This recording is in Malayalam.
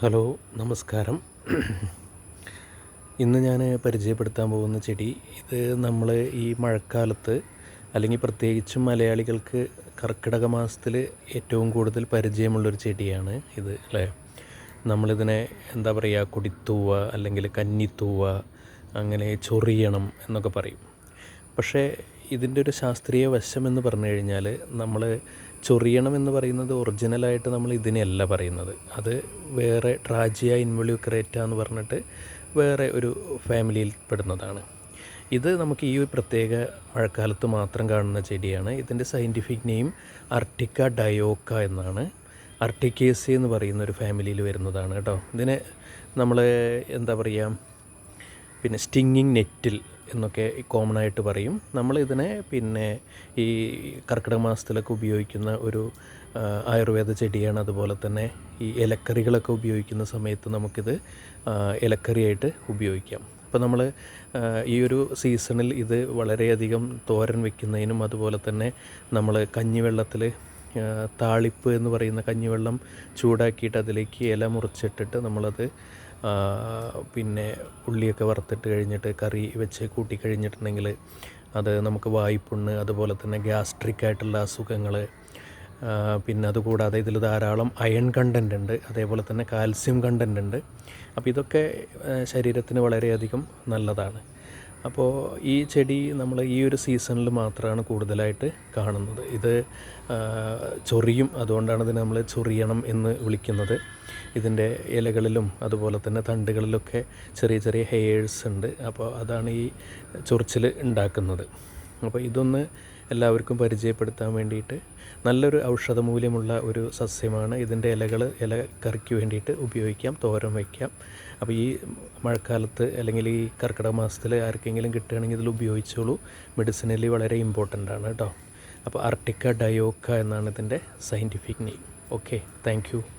ഹലോ നമസ്കാരം. ഇന്ന് ഞാൻ പരിചയപ്പെടുത്താൻ പോകുന്ന ചെടി ഇത് നമ്മൾ ഈ മഴക്കാലത്ത് അല്ലെങ്കിൽ പ്രത്യേകിച്ചും മലയാളികൾക്ക് കർക്കിടക മാസത്തിൽ ഏറ്റവും കൂടുതൽ പരിചയമുള്ളൊരു ചെടിയാണ് ഇത് അല്ലേ? നമ്മളിതിനെ എന്താ പറയുക കുടിത്തൂവ അല്ലെങ്കിൽ കന്നിത്തൂവ അങ്ങനെ ചൊറിയണം എന്നൊക്കെ പറയും. പക്ഷേ ഇതിന്റെ ഒരു ശാസ്ത്രീയ വശം എന്ന് പറഞ്ഞു കഴിഞ്ഞാൽ നമ്മൾ ചൊറിയണം എന്ന് പറയുന്നത് ഒറിജിനലായിട്ട് നമ്മൾ ഇതിനെയല്ല പറയുന്നത്. അത് വേറെ ട്രാജിയ ഇൻവൊല്യൂക്രേറ്റ എന്ന് പറഞ്ഞിട്ട് വേറെ ഒരു ഫാമിലിയിൽ പെടുന്നതാണ്. ഇത് നമുക്ക് ഈ ഒരു പ്രത്യേക മഴക്കാലത്ത് മാത്രം കാണുന്ന ചെടിയാണ്. ഇതിന്റെ സയന്റിഫിക് നെയിം അർട്ടിക്ക ഡയോക്ക എന്നാണ്. അർട്ടിക്കേസി എന്ന് പറയുന്ന ഒരു ഫാമിലിയിൽ വരുന്നതാണ് കേട്ടോ. ഇതിനെ നമ്മൾ എന്താ പറയുക പിന്നെ സ്റ്റിങ്ങിങ് നെറ്റിൽ എന്നൊക്കെ കോമൺ ആയിട്ട് പറയും. നമ്മൾ ഇതിനെ പിന്നെ ഈ കർക്കിടക മാസത്തിലൊക്കെ ഉപയോഗിക്കുന്ന ഒരു ആയുർവേദ ചെടിയാണ്. അതുപോലെ തന്നെ ഈ ഇലക്കറികളൊക്കെ ഉപയോഗിക്കുന്ന സമയത്ത് നമുക്കിത് ഇലക്കറിയായിട്ട് ഉപയോഗിക്കാം. അപ്പോൾ നമ്മൾ ഈ ഒരു സീസണിൽ ഇത് വളരെയധികം തോരൻ വെക്കുന്നതിനും അതുപോലെ തന്നെ നമ്മൾ കഞ്ഞിവെള്ളത്തിൽ താളിപ്പ് എന്ന് പറയുന്ന കഞ്ഞിവെള്ളം ചൂടാക്കിയിട്ട് അതിലേക്ക് ഇല മുറിച്ചിട്ടിട്ട് നമ്മളത് പിന്നെ ഉള്ളിയൊക്കെ വറുത്തിട്ട് കഴിഞ്ഞിട്ട് കറി വെച്ച് കൂട്ടി കഴിഞ്ഞിട്ടുണ്ടെങ്കിൽ അത് നമുക്ക് വായ്പുണ്ണ് അതുപോലെ തന്നെ ഗ്യാസ്ട്രിക് ആയിട്ടുള്ള അസുഖങ്ങൾ പിന്നെ അതുകൂടാതെ ഇതിൽ ധാരാളം അയൺ കണ്ടന്റ് ഉണ്ട് അതേപോലെ തന്നെ കാൽസ്യം കണ്ടന്റ് ഉണ്ട്. അപ്പോൾ ഇതൊക്കെ ശരീരത്തിന് വളരെയധികം നല്ലതാണ്. അപ്പോൾ ഈ ചെടി നമ്മൾ ഈ ഒരു സീസണിൽ മാത്രമാണ് കൂടുതലായിട്ട് കാണുന്നത്. ഇത് ചൊറിയും അതുകൊണ്ടാണ് ഇതിനെ നമ്മൾ ചൊറിയണം എന്ന് വിളിക്കുന്നത്. ഇതിന്റെ ഇലകളിലും അതുപോലെ തന്നെ തണ്ടുകളിലൊക്കെ ചെറിയ ചെറിയ ഹെയേഴ്സ് ഉണ്ട്. അപ്പോൾ അതാണ് ഈ ചൊറിച്ചിൽ ഉണ്ടാക്കുന്നത്. അപ്പോൾ ഇതൊന്ന് എല്ലാവർക്കും പരിചയപ്പെടുത്താൻ വേണ്ടിയിട്ട് നല്ലൊരു ഔഷധമൂല്യമുള്ള ഒരു സസ്യമാണ്. ഇതിന്റെ ഇലകൾ ഇല കറിക്ക് വേണ്ടിയിട്ട് ഉപയോഗിക്കാം തോരൻ വയ്ക്കാം. അപ്പോൾ ഈ മഴക്കാലത്ത് അല്ലെങ്കിൽ ഈ കർക്കിടക മാസത്തിൽ ആർക്കെങ്കിലും കിട്ടുകയാണെങ്കിൽ ഇതിൽ ഉപയോഗിച്ചോളൂ. മെഡിസിനലി വളരെ ഇമ്പോർട്ടന്റ് ആണ് കേട്ടോ. അപ്പോൾ അർട്ടിക്ക ഡയോക്ക എന്നാണ് ഇതിന്റെ സയന്റിഫിക് നെയിം ഓക്കെ താങ്ക്